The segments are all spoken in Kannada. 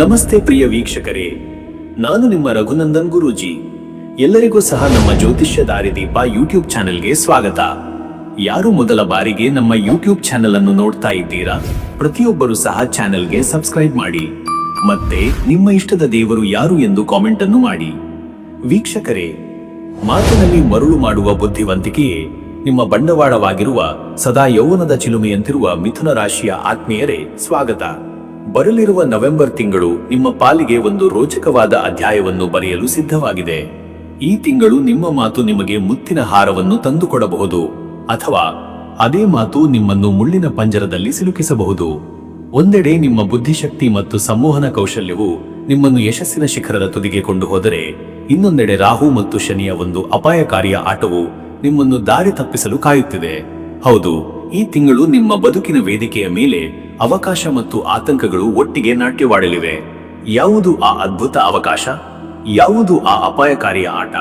ನಮಸ್ತೆ ಪ್ರಿಯ ವೀಕ್ಷಕರೇ, ನಾನು ನಿಮ್ಮ ರಘುನಂದನ್ ಗುರೂಜಿ. ಎಲ್ಲರಿಗೂ ಸಹ ನಮ್ಮ ಜ್ಯೋತಿಷ್ಯ ದಾರಿದೀಪ ಯೂಟ್ಯೂಬ್ ಚಾನೆಲ್ಗೆ ಸ್ವಾಗತ. ಯಾರು ಮೊದಲ ಬಾರಿಗೆ ನಮ್ಮ ಯೂಟ್ಯೂಬ್ ಚಾನೆಲ್ ಅನ್ನು ನೋಡ್ತಾ ಇದ್ದೀರಾ, ಪ್ರತಿಯೊಬ್ಬರು ಸಹ ಚಾನೆಲ್ಗೆ ಸಬ್ಸ್ಕ್ರೈಬ್ ಮಾಡಿ. ಮತ್ತೆ, ನಿಮ್ಮ ಇಷ್ಟದ ದೇವರು ಯಾರು ಎಂದು ಕಾಮೆಂಟ್ ಅನ್ನು ಮಾಡಿ. ವೀಕ್ಷಕರೇ, ಮಾತಿನಲ್ಲಿ ಮರುಳು ಮಾಡುವ ಬುದ್ಧಿವಂತಿಕೆಯೇ ನಿಮ್ಮ ಬಂಡವಾಳವಾಗಿರುವ ಸದಾ ಯೌವನದ ಚಿಲುಮೆಯಂತಿರುವ ಮಿಥುನ ರಾಶಿಯ ಆತ್ಮೀಯರೇ, ಸ್ವಾಗತ. ಬರಲಿರುವ ನವೆಂಬರ್ ತಿಂಗಳು ನಿಮ್ಮ ಪಾಲಿಗೆ ಒಂದು ರೋಚಕವಾದ ಅಧ್ಯಾಯವನ್ನು ಬರೆಯಲು ಸಿದ್ಧವಾಗಿದೆ. ಈ ತಿಂಗಳು ನಿಮ್ಮ ಮಾತು ನಿಮಗೆ ಮುತ್ತಿನ ಹಾರವನ್ನು ತಂದುಕೊಡಬಹುದು, ಅಥವಾ ಅದೇ ಮಾತು ನಿಮ್ಮನ್ನು ಮುಳ್ಳಿನ ಪಂಜರದಲ್ಲಿ ಸಿಲುಕಿಸಬಹುದು. ಒಂದೆಡೆ ನಿಮ್ಮ ಬುದ್ಧಿಶಕ್ತಿ ಮತ್ತು ಸಂವಹನ ಕೌಶಲ್ಯವು ನಿಮ್ಮನ್ನು ಯಶಸ್ಸಿನ ಶಿಖರದ ತುದಿಗೆ ಕೊಂಡು ಹೋದರೆ ಇನ್ನೊಂದೆಡೆ ರಾಹು ಮತ್ತು ಶನಿಯ ಒಂದು ಅಪಾಯಕಾರಿಯ ಆಟವು ನಿಮ್ಮನ್ನು ದಾರಿ ತಪ್ಪಿಸಲು ಕಾಯುತ್ತಿದೆ. ಹೌದು. ಈ ತಿಂಗಳು ನಿಮ್ಮ ಬದುಕಿನ ವೇದಿಕೆಯ ಮೇಲೆ ಅವಕಾಶ ಮತ್ತು ಆತಂಕಗಳು ಒಟ್ಟಿಗೆ ನಾಟ್ಯವಾಡಲಿವೆ. ಯಾವುದು ಆ ಅದ್ಭುತ ಅವಕಾಶ? ಯಾವುದು ಆ ಅಪಾಯಕಾರಿಯ ಆಟ?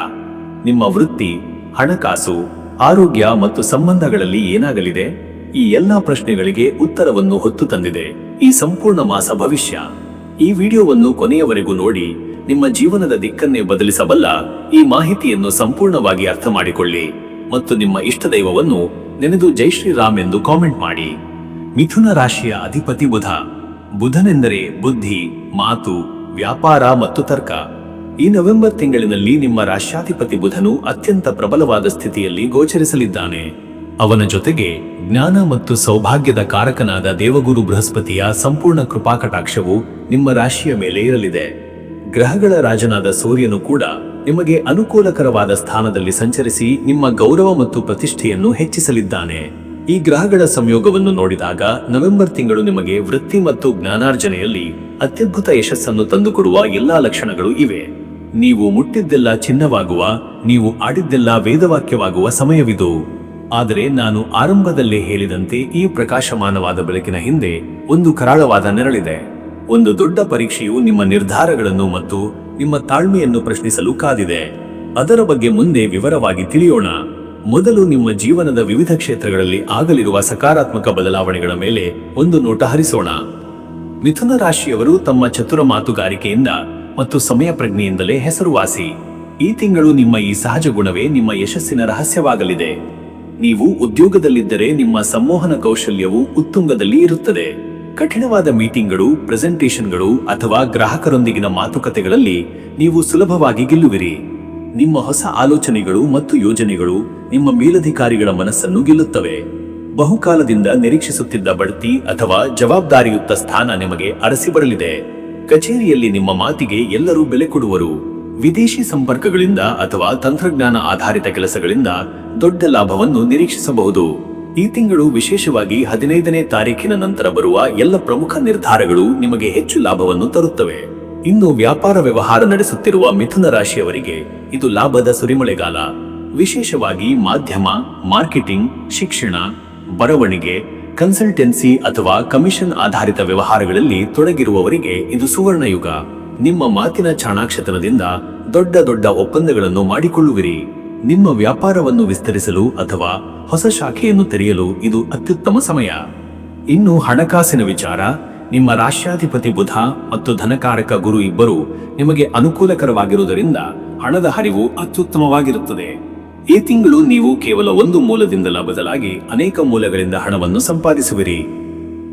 ನಿಮ್ಮ ವೃತ್ತಿ, ಹಣಕಾಸು, ಆರೋಗ್ಯ ಮತ್ತು ಸಂಬಂಧಗಳಲ್ಲಿ ಏನಾಗಲಿದೆ? ಈ ಎಲ್ಲಾ ಪ್ರಶ್ನೆಗಳಿಗೆ ಉತ್ತರವನ್ನು ಹೊತ್ತು ತಂದಿದೆ. ಈ ಸಂಪೂರ್ಣ ಮಾಸ ಭವಿಷ್ಯ. ಈ ವಿಡಿಯೋವನ್ನು ಕೊನೆಯವರೆಗೂ ನೋಡಿ, ನಿಮ್ಮ ಜೀವನದ ದಿಕ್ಕನ್ನೇ ಬದಲಿಸಬಲ್ಲ ಈ ಮಾಹಿತಿಯನ್ನು ಸಂಪೂರ್ಣವಾಗಿ ಅರ್ಥ ಮಾಡಿಕೊಳ್ಳಿ ಮತ್ತು ನಿಮ್ಮ ಇಷ್ಟ ದೈವವನ್ನು ನೆನೆದು ಜೈ ಶ್ರೀರಾಮ್ ಎಂದು ಕಾಮೆಂಟ್ ಮಾಡಿ. ಮಿಥುನ ರಾಶಿಯ ಅಧಿಪತಿ ಬುಧ. ಬುಧನೆಂದರೆ ಬುದ್ಧಿ, ಮಾತು, ವ್ಯಾಪಾರ ಮತ್ತು ತರ್ಕ. ಈ ನವೆಂಬರ್ ತಿಂಗಳಿನಲ್ಲಿ ನಿಮ್ಮ ರಾಷ್ಟ್ರಾಧಿಪತಿ ಬುಧನು ಅತ್ಯಂತ ಪ್ರಬಲವಾದ ಸ್ಥಿತಿಯಲ್ಲಿ ಗೋಚರಿಸಲಿದ್ದಾನೆ. ಅವನ ಜೊತೆಗೆ ಜ್ಞಾನ ಮತ್ತು ಸೌಭಾಗ್ಯದ ಕಾರಕನಾದ ದೇವಗುರು ಬೃಹಸ್ಪತಿಯ ಸಂಪೂರ್ಣ ಕೃಪಾಕಟಾಕ್ಷವು ನಿಮ್ಮ ರಾಶಿಯ ಮೇಲೆ ಇರಲಿದೆ. ಗ್ರಹಗಳ ರಾಜನಾದ ಸೂರ್ಯನು ಕೂಡ ನಿಮಗೆ ಅನುಕೂಲಕರವಾದ ಸ್ಥಾನದಲ್ಲಿ ಸಂಚರಿಸಿ ನಿಮ್ಮ ಗೌರವ ಮತ್ತು ಪ್ರತಿಷ್ಠೆಯನ್ನು ಹೆಚ್ಚಿಸಲಿದ್ದಾನೆ. ಈ ಗ್ರಹಗಳ ಸಂಯೋಗವನ್ನು ನೋಡಿದಾಗ ನವೆಂಬರ್ ತಿಂಗಳು ನಿಮಗೆ ವೃತ್ತಿ ಮತ್ತು ಜ್ಞಾನಾರ್ಜನೆಯಲ್ಲಿ ಅತ್ಯದ್ಭುತ ಯಶಸ್ಸನ್ನು ತಂದುಕೊಡುವ ಎಲ್ಲಾ ಲಕ್ಷಣಗಳು ಇವೆ. ನೀವು ಮುಟ್ಟಿದ್ದೆಲ್ಲ ಚಿನ್ನವಾಗುವ, ನೀವು ಆಡಿದ್ದೆಲ್ಲ ವೇದವಾಕ್ಯವಾಗುವ ಸಮಯವಿದು. ಆದರೆ ನಾನು ಆರಂಭದಲ್ಲೇ ಹೇಳಿದಂತೆ ಈ ಪ್ರಕಾಶಮಾನವಾದ ಬೆಳಕಿನ ಹಿಂದೆ ಒಂದು ಕರಾಳವಾದ ನೆರಳಿದೆ. ಒಂದು ದೊಡ್ಡ ಪರೀಕ್ಷೆಯು ನಿಮ್ಮ ನಿರ್ಧಾರಗಳನ್ನು ಮತ್ತು ನಿಮ್ಮ ತಾಳ್ಮೆಯನ್ನು ಪ್ರಶ್ನಿಸಲು ಕಾದಿದೆ. ಅದರ ಬಗ್ಗೆ ಮುಂದೆ ವಿವರವಾಗಿ ತಿಳಿಯೋಣ. ಮೊದಲು ನಿಮ್ಮ ಜೀವನದ ವಿವಿಧ ಕ್ಷೇತ್ರಗಳಲ್ಲಿ ಆಗಲಿರುವ ಸಕಾರಾತ್ಮಕ ಬದಲಾವಣೆಗಳ ಮೇಲೆ ಒಂದು ನೋಟ ಹರಿಸೋಣ. ಮಿಥುನ ರಾಶಿಯವರು ತಮ್ಮ ಚತುರ ಮಾತುಗಾರಿಕೆಯಿಂದ ಮತ್ತು ಸಮಯ ಪ್ರಜ್ಞೆಯಿಂದಲೇ ಹೆಸರುವಾಸಿ. ಈ ತಿಂಗಳು ನಿಮ್ಮ ಈ ಸಹಜ ಗುಣವೇ ನಿಮ್ಮ ಯಶಸ್ಸಿನ ರಹಸ್ಯವಾಗಲಿದೆ. ನೀವು ಉದ್ಯೋಗದಲ್ಲಿದ್ದರೆ ನಿಮ್ಮ ಸಂವಹನ ಕೌಶಲ್ಯವು ಉತ್ತುಂಗದಲ್ಲಿ ಇರುತ್ತದೆ. ಕಠಿಣವಾದ ಮೀಟಿಂಗ್ಗಳು, ಪ್ರೆಸೆಂಟೇಷನ್ಗಳು ಅಥವಾ ಗ್ರಾಹಕರೊಂದಿಗಿನ ಮಾತುಕತೆಗಳಲ್ಲಿ ನೀವು ಸುಲಭವಾಗಿ ಗೆಲ್ಲುವಿರಿ. ನಿಮ್ಮ ಹೊಸ ಆಲೋಚನೆಗಳು ಮತ್ತು ಯೋಜನೆಗಳು ನಿಮ್ಮ ಮೇಲಧಿಕಾರಿಗಳ ಮನಸ್ಸನ್ನು ಗೆಲ್ಲುತ್ತವೆ. ಬಹುಕಾಲದಿಂದ ನಿರೀಕ್ಷಿಸುತ್ತಿದ್ದ ಬಡ್ತಿ ಅಥವಾ ಜವಾಬ್ದಾರಿಯುತ ಸ್ಥಾನ ನಿಮಗೆ ಅರಸಿ ಬರಲಿದೆ. ಕಚೇರಿಯಲ್ಲಿ ನಿಮ್ಮ ಮಾತಿಗೆ ಎಲ್ಲರೂ ಬೆಲೆ ಕೊಡುವರು. ವಿದೇಶಿ ಸಂಪರ್ಕಗಳಿಂದ ಅಥವಾ ತಂತ್ರಜ್ಞಾನ ಆಧಾರಿತ ಕೆಲಸಗಳಿಂದ ದೊಡ್ಡ ಲಾಭವನ್ನು ನಿರೀಕ್ಷಿಸಬಹುದು. ಈ ತಿಂಗಳು ವಿಶೇಷವಾಗಿ ಹದಿನೈದನೇ ತಾರೀಕಿನ ನಂತರ ಬರುವ ಎಲ್ಲ ಪ್ರಮುಖ ನಿರ್ಧಾರಗಳು ನಿಮಗೆ ಹೆಚ್ಚು ಲಾಭವನ್ನು ತರುತ್ತವೆ. ಇನ್ನು ವ್ಯಾಪಾರ ವ್ಯವಹಾರ ನಡೆಸುತ್ತಿರುವ ಮಿಥುನ ರಾಶಿಯವರಿಗೆ ಇದು ಲಾಭದ ಸುರಿಮಳೆಗಾಲ. ವಿಶೇಷವಾಗಿ ಮಾಧ್ಯಮ, ಮಾರ್ಕೆಟಿಂಗ್, ಶಿಕ್ಷಣ, ಬರವಣಿಗೆ, ಕನ್ಸಲ್ಟೆನ್ಸಿ ಅಥವಾ ಕಮಿಷನ್ ಆಧಾರಿತ ವ್ಯವಹಾರಗಳಲ್ಲಿ ತೊಡಗಿರುವವರಿಗೆ ಇದು ಸುವರ್ಣಯುಗ. ನಿಮ್ಮ ಮಾತಿನ ಚಾಣಾಕ್ಷತನದಿಂದ ದೊಡ್ಡ ದೊಡ್ಡ ಒಪ್ಪಂದಗಳನ್ನು ಮಾಡಿಕೊಳ್ಳುವಿರಿ. ನಿಮ್ಮ ವ್ಯಾಪಾರವನ್ನು ವಿಸ್ತರಿಸಲು ಅಥವಾ ಹೊಸ ಶಾಖೆಯನ್ನು ತೆರೆಯಲು ಇದು ಅತ್ಯುತ್ತಮ ಸಮಯ. ಇನ್ನು ಹಣಕಾಸಿನ ವಿಚಾರ, ನಿಮ್ಮ ರಾಷ್ಟ್ರಾಧಿಪತಿ ಬುಧ ಮತ್ತು ಧನಕಾರಕ ಗುರು ಇಬ್ಬರು ನಿಮಗೆ ಅನುಕೂಲಕರವಾಗಿರುವುದರಿಂದ ಹಣದ ಹರಿವು ಅತ್ಯುತ್ತಮವಾಗಿರುತ್ತದೆ. ಈ ತಿಂಗಳು ನೀವು ಕೇವಲ ಒಂದು ಮೂಲದಿಂದಲ ಬದಲಾಗಿ ಅನೇಕ ಮೂಲಗಳಿಂದ ಹಣವನ್ನು ಸಂಪಾದಿಸುವಿರಿ.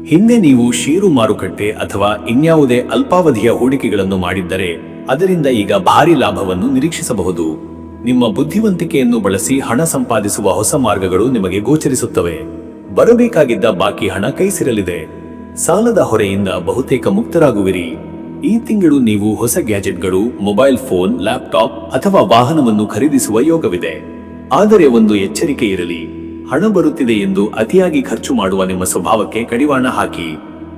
ಹಿಂದೆ ನೀವು ಷೇರು ಮಾರುಕಟ್ಟೆ ಅಥವಾ ಇನ್ಯಾವುದೇ ಅಲ್ಪಾವಧಿಯ ಹೂಡಿಕೆಗಳನ್ನು ಮಾಡಿದ್ದರೆ ಅದರಿಂದ ಈಗ ಭಾರಿ ಲಾಭವನ್ನು ನಿರೀಕ್ಷಿಸಬಹುದು. ನಿಮ್ಮ ಬುದ್ಧಿವಂತಿಕೆಯನ್ನು ಬಳಸಿ ಹಣ ಸಂಪಾದಿಸುವ ಹೊಸ ಮಾರ್ಗಗಳು ನಿಮಗೆ ಗೋಚರಿಸುತ್ತವೆ. ಬರಬೇಕಾಗಿದ್ದ ಬಾಕಿ ಹಣ ಕೈಸಿರಲಿದೆ. ಸಾಲದ ಹೊರೆಯಿಂದ ಬಹುತೇಕ ಮುಕ್ತರಾಗುವಿರಿ. ಈ ತಿಂಗಳು ನೀವು ಹೊಸ ಗ್ಯಾಜೆಟ್ಗಳು, ಮೊಬೈಲ್ ಫೋನ್, ಲ್ಯಾಪ್ಟಾಪ್ ಅಥವಾ ವಾಹನವನ್ನು ಖರೀದಿಸುವ ಯೋಗವಿದೆ. ಆದರೆ ಒಂದು ಎಚ್ಚರಿಕೆ ಇರಲಿ. ಹಣ ಬರುತ್ತಿದೆ ಎಂದು ಅತಿಯಾಗಿ ಖರ್ಚು ಮಾಡುವ ನಿಮ್ಮ ಸ್ವಭಾವಕ್ಕೆ ಕಡಿವಾಣ ಹಾಕಿ.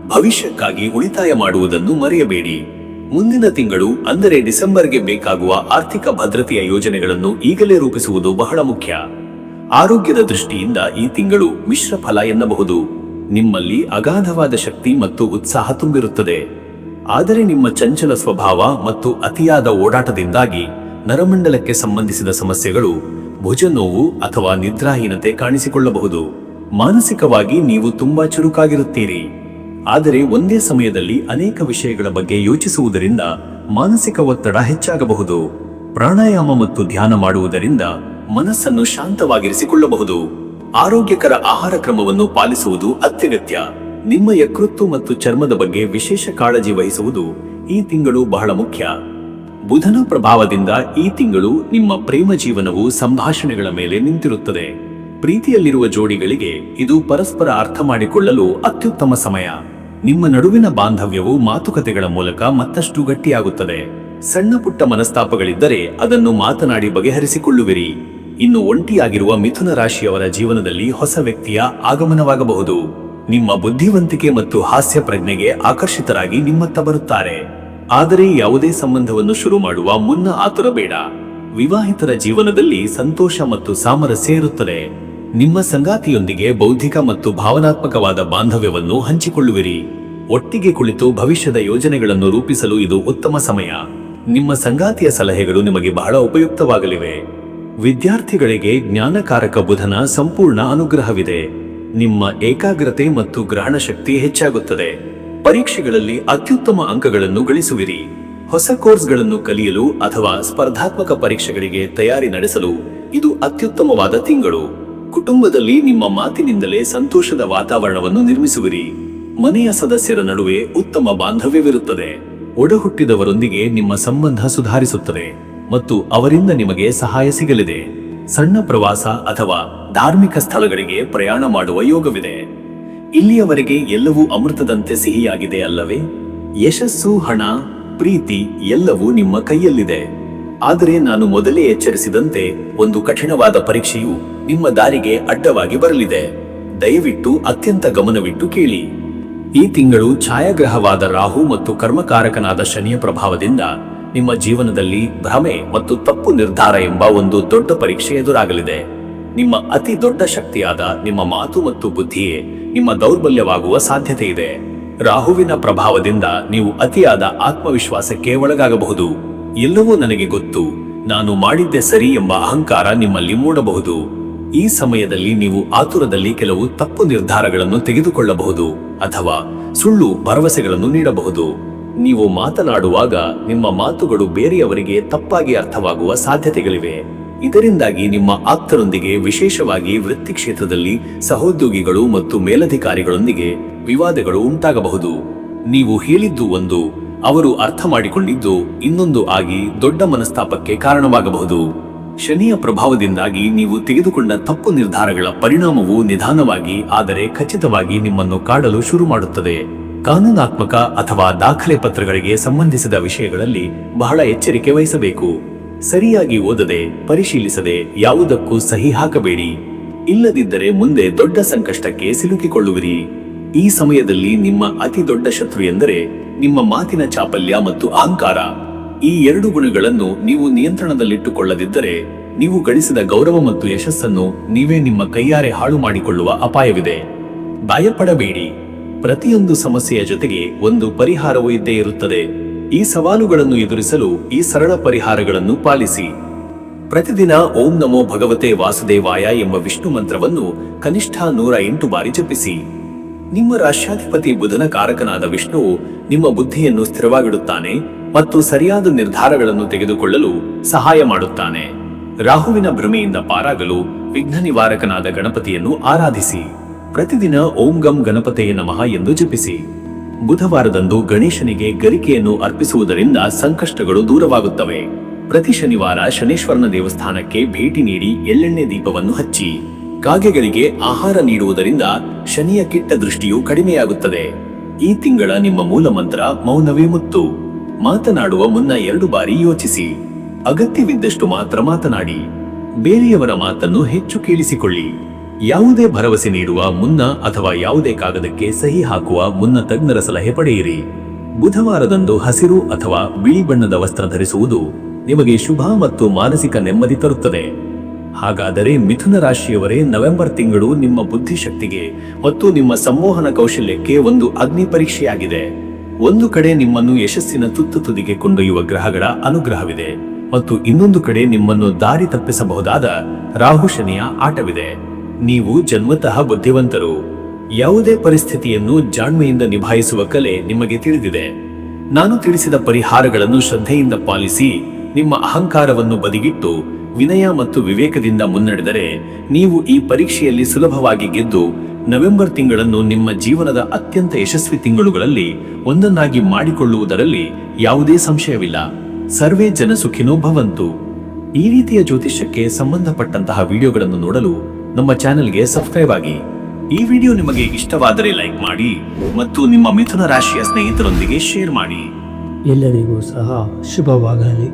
ಭವಿಷ್ಯಕ್ಕಾಗಿ ಉಳಿತಾಯ ಮಾಡುವುದನ್ನು ಮರೆಯಬೇಡಿ. ಮುಂದಿನ ತಿಂಗಳು, ಅಂದರೆ ಡಿಸೆಂಬರ್ಗೆ ಬೇಕಾಗುವ ಆರ್ಥಿಕ ಭದ್ರತೆಯ ಯೋಜನೆಗಳನ್ನು ಈಗಲೇ ರೂಪಿಸುವುದು ಬಹಳ ಮುಖ್ಯ. ಆರೋಗ್ಯದ ದೃಷ್ಟಿಯಿಂದ ಈ ತಿಂಗಳು ಮಿಶ್ರ ಫಲ ಎನ್ನಬಹುದು. ನಿಮ್ಮಲ್ಲಿ ಅಗಾಧವಾದ ಶಕ್ತಿ ಮತ್ತು ಉತ್ಸಾಹ ತುಂಬಿರುತ್ತದೆ. ಆದರೆ ನಿಮ್ಮ ಚಂಚಲ ಸ್ವಭಾವ ಮತ್ತು ಅತಿಯಾದ ಓಡಾಟದಿಂದಾಗಿ ನರಮಂಡಲಕ್ಕೆ ಸಂಬಂಧಿಸಿದ ಸಮಸ್ಯೆಗಳು ಭುಜ ನೋವು ಅಥವಾ ನಿದ್ರಾಹೀನತೆ ಕಾಣಿಸಿಕೊಳ್ಳಬಹುದು. ಮಾನಸಿಕವಾಗಿ ನೀವು ತುಂಬಾ ಚುರುಕಾಗಿರುತ್ತೀರಿ. ಆದರೆ ಒಂದೇ ಸಮಯದಲ್ಲಿ ಅನೇಕ ವಿಷಯಗಳ ಬಗ್ಗೆ ಯೋಚಿಸುವುದರಿಂದ ಮಾನಸಿಕ ಒತ್ತಡ ಹೆಚ್ಚಾಗಬಹುದು. ಪ್ರಾಣಾಯಾಮ ಮತ್ತು ಧ್ಯಾನ ಮಾಡುವುದರಿಂದ ಮನಸ್ಸನ್ನು ಶಾಂತವಾಗಿರಿಸಿಕೊಳ್ಳಬಹುದು. ಆರೋಗ್ಯಕರ ಆಹಾರ ಕ್ರಮವನ್ನು ಪಾಲಿಸುವುದು ಅತ್ಯಗತ್ಯ. ನಿಮ್ಮ ಯಕೃತ್ತು ಮತ್ತು ಚರ್ಮದ ಬಗ್ಗೆ ವಿಶೇಷ ಕಾಳಜಿ ವಹಿಸುವುದು ಈ ತಿಂಗಳು ಬಹಳ ಮುಖ್ಯ. ಬುಧನ ಪ್ರಭಾವದಿಂದ ಈ ತಿಂಗಳು ನಿಮ್ಮ ಪ್ರೇಮ ಜೀವನವು ಸಂಭಾಷಣೆಗಳ ಮೇಲೆ ನಿಂತಿರುತ್ತದೆ. ಪ್ರೀತಿಯಲ್ಲಿರುವ ಜೋಡಿಗಳಿಗೆ ಇದು ಪರಸ್ಪರ ಅರ್ಥ ಮಾಡಿಕೊಳ್ಳಲು ಅತ್ಯುತ್ತಮ ಸಮಯ. ನಿಮ್ಮ ನಡುವಿನ ಬಾಂಧವ್ಯವು ಮಾತುಕತೆಗಳ ಮೂಲಕ ಮತ್ತಷ್ಟು ಗಟ್ಟಿಯಾಗುತ್ತದೆ. ಸಣ್ಣ ಪುಟ್ಟ ಮನಸ್ತಾಪಗಳಿದ್ದರೆ ಅದನ್ನು ಮಾತನಾಡಿ ಬಗೆಹರಿಸಿಕೊಳ್ಳುವಿರಿ. ಇನ್ನು ಒಂಟಿಯಾಗಿರುವ ಮಿಥುನ ರಾಶಿಯವರ ಜೀವನದಲ್ಲಿ ಹೊಸ ವ್ಯಕ್ತಿಯ ಆಗಮನವಾಗಬಹುದು. ನಿಮ್ಮ ಬುದ್ಧಿವಂತಿಕೆ ಮತ್ತು ಹಾಸ್ಯ ಪ್ರಜ್ಞೆಗೆ ಆಕರ್ಷಿತರಾಗಿ ನಿಮ್ಮತ್ತ ಬರುತ್ತಾರೆ. ಆದರೆ ಯಾವುದೇ ಸಂಬಂಧವನ್ನು ಶುರು ಮಾಡುವ ಮುನ್ನ ಆತುರ ಬೇಡ ವಿವಾಹಿತರ ಜೀವನದಲ್ಲಿ ಸಂತೋಷ ಮತ್ತು ಸಾಮರಸ್ಯ ಇರುತ್ತದೆ. ನಿಮ್ಮ ಸಂಗಾತಿಯೊಂದಿಗೆ ಬೌದ್ಧಿಕ ಮತ್ತು ಭಾವನಾತ್ಮಕವಾದ ಬಾಂಧವ್ಯವನ್ನು ಹಂಚಿಕೊಳ್ಳುವಿರಿ. ಒಟ್ಟಿಗೆ ಕುಳಿತು ಭವಿಷ್ಯದ ಯೋಜನೆಗಳನ್ನು ರೂಪಿಸಲು ಇದು ಉತ್ತಮ ಸಮಯ. ನಿಮ್ಮ ಸಂಗಾತಿಯ ಸಲಹೆಗಳು ನಿಮಗೆ ಬಹಳ ಉಪಯುಕ್ತವಾಗಲಿವೆ. ವಿದ್ಯಾರ್ಥಿಗಳಿಗೆ ಜ್ಞಾನಕಾರಕ ಬುಧನ ಸಂಪೂರ್ಣ ಅನುಗ್ರಹವಿದೆ. ನಿಮ್ಮ ಏಕಾಗ್ರತೆ ಮತ್ತು ಗ್ರಹಣ ಶಕ್ತಿ ಹೆಚ್ಚಾಗುತ್ತದೆ. ಪರೀಕ್ಷೆಗಳಲ್ಲಿ ಅತ್ಯುತ್ತಮ ಅಂಕಗಳನ್ನು ಗಳಿಸುವಿರಿ. ಹೊಸ ಕೋರ್ಸ್ಗಳನ್ನು ಕಲಿಯಲು ಅಥವಾ ಸ್ಪರ್ಧಾತ್ಮಕ ಪರೀಕ್ಷೆಗಳಿಗೆ ತಯಾರಿ ನಡೆಸಲು ಇದು ಅತ್ಯುತ್ತಮವಾದ ತಿಂಗಳು. ಕುಟುಂಬದಲ್ಲಿ ನಿಮ್ಮ ಮಾತಿನಿಂದಲೇ ಸಂತೋಷದ ವಾತಾವರಣವನ್ನು ನಿರ್ಮಿಸುವಿರಿ. ಮನೆಯ ಸದಸ್ಯರ ನಡುವೆ ಉತ್ತಮ ಬಾಂಧವ್ಯವಿರುತ್ತದೆ. ಒಡಹುಟ್ಟಿದವರೊಂದಿಗೆ ನಿಮ್ಮ ಸಂಬಂಧ ಸುಧಾರಿಸುತ್ತದೆ ಮತ್ತು ಅವರಿಂದ ನಿಮಗೆ ಸಹಾಯ ಸಿಗಲಿದೆ. ಸಣ್ಣ ಪ್ರವಾಸ ಅಥವಾ ಧಾರ್ಮಿಕ ಸ್ಥಳಗಳಿಗೆ ಪ್ರಯಾಣ ಮಾಡುವ ಯೋಗವಿದೆ. ಇಲ್ಲಿಯವರೆಗೆ ಎಲ್ಲವೂ ಅಮೃತದಂತೆ ಸಿಹಿಯಾಗಿದೆ ಅಲ್ಲವೇ? ಯಶಸ್ಸು, ಹಣ, ಪ್ರೀತಿ ಎಲ್ಲವೂ ನಿಮ್ಮ ಕೈಯಲ್ಲಿದೆ. ಆದರೆ ನಾನು ಮೊದಲೇ ಎಚ್ಚರಿಸಿದಂತೆ ಒಂದು ಕಠಿಣವಾದ ಪರೀಕ್ಷೆಯು ನಿಮ್ಮ ದಾರಿಗೆ ಅಡ್ಡವಾಗಿ ಬರಲಿದೆ. ದಯವಿಟ್ಟು ಅತ್ಯಂತ ಗಮನವಿಟ್ಟು ಕೇಳಿ. ಈ ತಿಂಗಳು ಛಾಯಾಗ್ರಹವಾದ ರಾಹು ಮತ್ತು ಕರ್ಮಕಾರಕನಾದ ಶನಿಯ ಪ್ರಭಾವದಿಂದ ನಿಮ್ಮ ಜೀವನದಲ್ಲಿ ಭ್ರಮೆ ಮತ್ತು ತಪ್ಪು ನಿರ್ಧಾರ ಎಂಬ ಒಂದು ದೊಡ್ಡ ಪರೀಕ್ಷೆ ಎದುರಾಗಲಿದೆ. ನಿಮ್ಮ ಅತಿ ದೊಡ್ಡ ಶಕ್ತಿಯಾದ ನಿಮ್ಮ ಮಾತು ಮತ್ತು ಬುದ್ಧಿಯೇ ನಿಮ್ಮ ದೌರ್ಬಲ್ಯವಾಗುವ ಸಾಧ್ಯತೆ ಇದೆ. ರಾಹುವಿನ ಪ್ರಭಾವದಿಂದ ನೀವು ಅತಿಯಾದ ಆತ್ಮವಿಶ್ವಾಸಕ್ಕೆ ಒಳಗಾಗಬಹುದು. ಎಲ್ಲವೂ ನನಗೆ ಗೊತ್ತು. ನಾನು ಮಾಡಿದ್ದೆ ಸರಿ ಎಂಬ ಅಹಂಕಾರ ನಿಮ್ಮಲ್ಲಿ ಮೂಡಬಹುದು. ಈ ಸಮಯದಲ್ಲಿ ನೀವು ಆತುರದಲ್ಲಿ ಕೆಲವು ತಪ್ಪು ನಿರ್ಧಾರಗಳನ್ನು ತೆಗೆದುಕೊಳ್ಳಬಹುದು ಅಥವಾ ಸುಳ್ಳು ಭರವಸೆಗಳನ್ನು ನೀಡಬಹುದು. ನೀವು ಮಾತನಾಡುವಾಗ ನಿಮ್ಮ ಮಾತುಗಳು ಬೇರೆಯವರಿಗೆ ತಪ್ಪಾಗಿ ಅರ್ಥವಾಗುವ ಸಾಧ್ಯತೆಗಳಿವೆ. ಇದರಿಂದಾಗಿ ನಿಮ್ಮ ಆಪ್ತರೊಂದಿಗೆ ವಿಶೇಷವಾಗಿ ವೃತ್ತಿ ಕ್ಷೇತ್ರದಲ್ಲಿ ಸಹೋದ್ಯೋಗಿಗಳು ಮತ್ತು ಮೇಲಧಿಕಾರಿಗಳೊಂದಿಗೆ ವಿವಾದಗಳು ಉಂಟಾಗಬಹುದು. ನೀವು ಹೇಳಿದ್ದು ಒಂದು ಅವರು ಅರ್ಥ ಮಾಡಿಕೊಂಡಿದ್ದು ಇನ್ನೊಂದು ಆಗಿ ದೊಡ್ಡ ಮನಸ್ತಾಪಕ್ಕೆ ಕಾರಣವಾಗಬಹುದು. ಶನಿಯ ಪ್ರಭಾವದಿಂದಾಗಿ ನೀವು ತೆಗೆದುಕೊಂಡ ತಪ್ಪು ನಿರ್ಧಾರಗಳ ಪರಿಣಾಮವು ನಿಧಾನವಾಗಿ ಆದರೆ ಖಚಿತವಾಗಿ ನಿಮ್ಮನ್ನು ಕಾಡಲು ಶುರು ಮಾಡುತ್ತದೆ. ಕಾನೂನಾತ್ಮಕ ಅಥವಾ ದಾಖಲೆ ಪತ್ರಗಳಿಗೆ ಸಂಬಂಧಿಸಿದ ವಿಷಯಗಳಲ್ಲಿ ಬಹಳ ಎಚ್ಚರಿಕೆ ವಹಿಸಬೇಕು. ಸರಿಯಾಗಿ ಓದದೆ, ಪರಿಶೀಲಿಸದೆ ಯಾವುದಕ್ಕೂ ಸಹಿ ಹಾಕಬೇಡಿ. ಇಲ್ಲದಿದ್ದರೆ ಮುಂದೆ ದೊಡ್ಡ ಸಂಕಷ್ಟಕ್ಕೆ ಸಿಲುಕಿಕೊಳ್ಳುವಿರಿ. ಈ ಸಮಯದಲ್ಲಿ ನಿಮ್ಮ ಅತಿ ದೊಡ್ಡ ಶತ್ರು ಎಂದರೆ ನಿಮ್ಮ ಮಾತಿನ ಚಾಪಲ್ಯ ಮತ್ತು ಅಹಂಕಾರ. ಈ ಎರಡು ಗುಣಗಳನ್ನು ನೀವು ನಿಯಂತ್ರಣದಲ್ಲಿಟ್ಟುಕೊಳ್ಳದಿದ್ದರೆ ನೀವು ಗಳಿಸಿದ ಗೌರವ ಮತ್ತು ಯಶಸ್ಸನ್ನು ನೀವೇ ನಿಮ್ಮ ಕೈಯಾರೆ ಹಾಳು ಮಾಡಿಕೊಳ್ಳುವ ಅಪಾಯವಿದೆ. ಭಯಪಡಬೇಡಿ. ಪ್ರತಿಯೊಂದು ಸಮಸ್ಯೆಯ ಜೊತೆಗೆ ಒಂದು ಪರಿಹಾರವೂ ಇದ್ದೇ ಇರುತ್ತದೆ. ಈ ಸವಾಲುಗಳನ್ನು ಎದುರಿಸಲು ಈ ಸರಳ ಪರಿಹಾರಗಳನ್ನು ಪಾಲಿಸಿ. ಪ್ರತಿದಿನ ಓಂ ನಮೋ ಭಗವತೆ ವಾಸುದೇವಾಯ ಎಂಬ ವಿಷ್ಣು ಮಂತ್ರವನ್ನು ಕನಿಷ್ಠ ನೂರ ಎಂಟು ಬಾರಿ ಜಪಿಸಿ. ನಿಮ್ಮ ರಾಷ್ಟ್ರಾಧಿಪತಿ ಬುಧನ ಕಾರಕನಾದ ವಿಷ್ಣುವು ನಿಮ್ಮ ಬುದ್ಧಿಯನ್ನು ಸ್ಥಿರವಾಗಿಡುತ್ತಾನೆ ಮತ್ತು ಸರಿಯಾದ ನಿರ್ಧಾರಗಳನ್ನು ತೆಗೆದುಕೊಳ್ಳಲು ಸಹಾಯ ಮಾಡುತ್ತಾನೆ. ರಾಹುವಿನ ಭ್ರಮೆಯಿಂದ ಪಾರಾಗಲು ವಿಘ್ನ ನಿವಾರಕನಾದ ಗಣಪತಿಯನ್ನು ಆರಾಧಿಸಿ. ಪ್ರತಿದಿನ ಓಂ ಗಂ ಗಣಪತೆಯ ನಮಃ ಎಂದು ಜಪಿಸಿ. ಬುಧವಾರದಂದು ಗಣೇಶನಿಗೆ ಗರಿಕೆಯನ್ನು ಅರ್ಪಿಸುವುದರಿಂದ ಸಂಕಷ್ಟಗಳು ದೂರವಾಗುತ್ತವೆ. ಪ್ರತಿ ಶನಿವಾರ ಶನೇಶ್ವರನ ದೇವಸ್ಥಾನಕ್ಕೆ ಭೇಟಿ ನೀಡಿ ಎಳ್ಳೆಣ್ಣೆ ದೀಪವನ್ನು ಹಚ್ಚಿ. ಕಾಗೆಗಳಿಗೆ ಆಹಾರ ನೀಡುವುದರಿಂದ ಶನಿಯ ಕೆಟ್ಟ ದೃಷ್ಟಿಯು ಕಡಿಮೆಯಾಗುತ್ತದೆ. ಈ ತಿಂಗಳ ನಿಮ್ಮ ಮೂಲ ಮಂತ್ರ ಮೌನವೇ ಮುತ್ತು. ಮಾತನಾಡುವ ಮುನ್ನ ಎರಡು ಬಾರಿ ಯೋಚಿಸಿ. ಅಗತ್ಯವಿದ್ದಷ್ಟು ಮಾತ್ರ ಮಾತನಾಡಿ. ಬೇರೆಯವರ ಮಾತನ್ನು ಹೆಚ್ಚು ಕೇಳಿಸಿಕೊಳ್ಳಿ. ಯಾವುದೇ ಭರವಸೆ ನೀಡುವ ಮುನ್ನ ಅಥವಾ ಯಾವುದೇ ಕಾಗದಕ್ಕೆ ಸಹಿ ಹಾಕುವ ಮುನ್ನ ತಜ್ಞರ ಸಲಹೆ ಪಡೆಯಿರಿ. ಬುಧವಾರದಂದು ಹಸಿರು ಅಥವಾ ಬಿಳಿ ಬಣ್ಣದ ವಸ್ತ್ರ ಧರಿಸುವುದು ನಿಮಗೆ ಶುಭ ಮತ್ತು ಮಾನಸಿಕ ನೆಮ್ಮದಿ ತರುತ್ತದೆ. ಹಾಗಾದರೆ ಮಿಥುನ ರಾಶಿಯವರೇ ನವೆಂಬರ್ ತಿಂಗಳು ನಿಮ್ಮ ಬುದ್ಧಿಶಕ್ತಿಗೆ ಮತ್ತು ನಿಮ್ಮ ಸಂಮೋಹನ ಕೌಶಲ್ಯಕ್ಕೆ ಒಂದು ಅಗ್ನಿ ಪರೀಕ್ಷೆಯಾಗಿದೆ. ಒಂದು ಕಡೆ ನಿಮ್ಮನ್ನು ಯಶಸ್ಸಿನ ತುತ್ತು ತುದಿಗೆ ಕೊಂಡೊಯ್ಯುವ ಗ್ರಹಗಳ ಅನುಗ್ರಹವಿದೆ ಮತ್ತು ಇನ್ನೊಂದು ಕಡೆ ನಿಮ್ಮನ್ನು ದಾರಿ ತಪ್ಪಿಸಬಹುದಾದ ರಾಹು ಶನಿಯ ಆಟವಿದೆ. ನೀವು ಜನ್ಮತಃ ಬುದ್ಧಿವಂತರು. ಯಾವುದೇ ಪರಿಸ್ಥಿತಿಯನ್ನು ಜಾಣ್ಮೆಯಿಂದ ನಿಭಾಯಿಸುವ ಕಲೆ ನಿಮಗೆ ತಿಳಿದಿದೆ. ನಾನು ತಿಳಿಸಿದ ಪರಿಹಾರಗಳನ್ನು ಶ್ರದ್ಧೆಯಿಂದ ಪಾಲಿಸಿ ನಿಮ್ಮ ಅಹಂಕಾರವನ್ನು ಬದಿಗಿಟ್ಟು ವಿನಯ ಮತ್ತು ವಿವೇಕದಿಂದ ಮುನ್ನಡೆದರೆ ನೀವು ಈ ಪರೀಕ್ಷೆಯಲ್ಲಿ ಸುಲಭವಾಗಿ ಗೆದ್ದು ನವೆಂಬರ್ ತಿಂಗಳನ್ನು ನಿಮ್ಮ ಜೀವನದ ಅತ್ಯಂತ ಯಶಸ್ವಿ ತಿಂಗಳುಗಳಲ್ಲಿ ಒಂದನ್ನಾಗಿ ಮಾಡಿಕೊಳ್ಳುವುದರಲ್ಲಿ ಯಾವುದೇ ಸಂಶಯವಿಲ್ಲ. ಸರ್ವೇ ಜನ ಸುಖಿನೋ ಭವಂತು. ಈ ರೀತಿಯ ಜ್ಯೋತಿಷ್ಯಕ್ಕೆ ಸಂಬಂಧಪಟ್ಟಂತಹ ವಿಡಿಯೋಗಳನ್ನು ನೋಡಲು ನಮ್ಮ ಚಾನೆಲ್ಗೆ ಸಬ್ಸ್ಕ್ರೈಬ್ ಆಗಿ. ಈ ವಿಡಿಯೋ ನಿಮಗೆ ಇಷ್ಟವಾದರೆ ಲೈಕ್ ಮಾಡಿ ಮತ್ತು ನಿಮ್ಮ ಮಿಥುನ ರಾಶಿಯ ಸ್ನೇಹಿತರೊಂದಿಗೆ ಶೇರ್ ಮಾಡಿ. ಎಲ್ಲರಿಗೂ ಸಹ ಶುಭವಾಗಲಿ.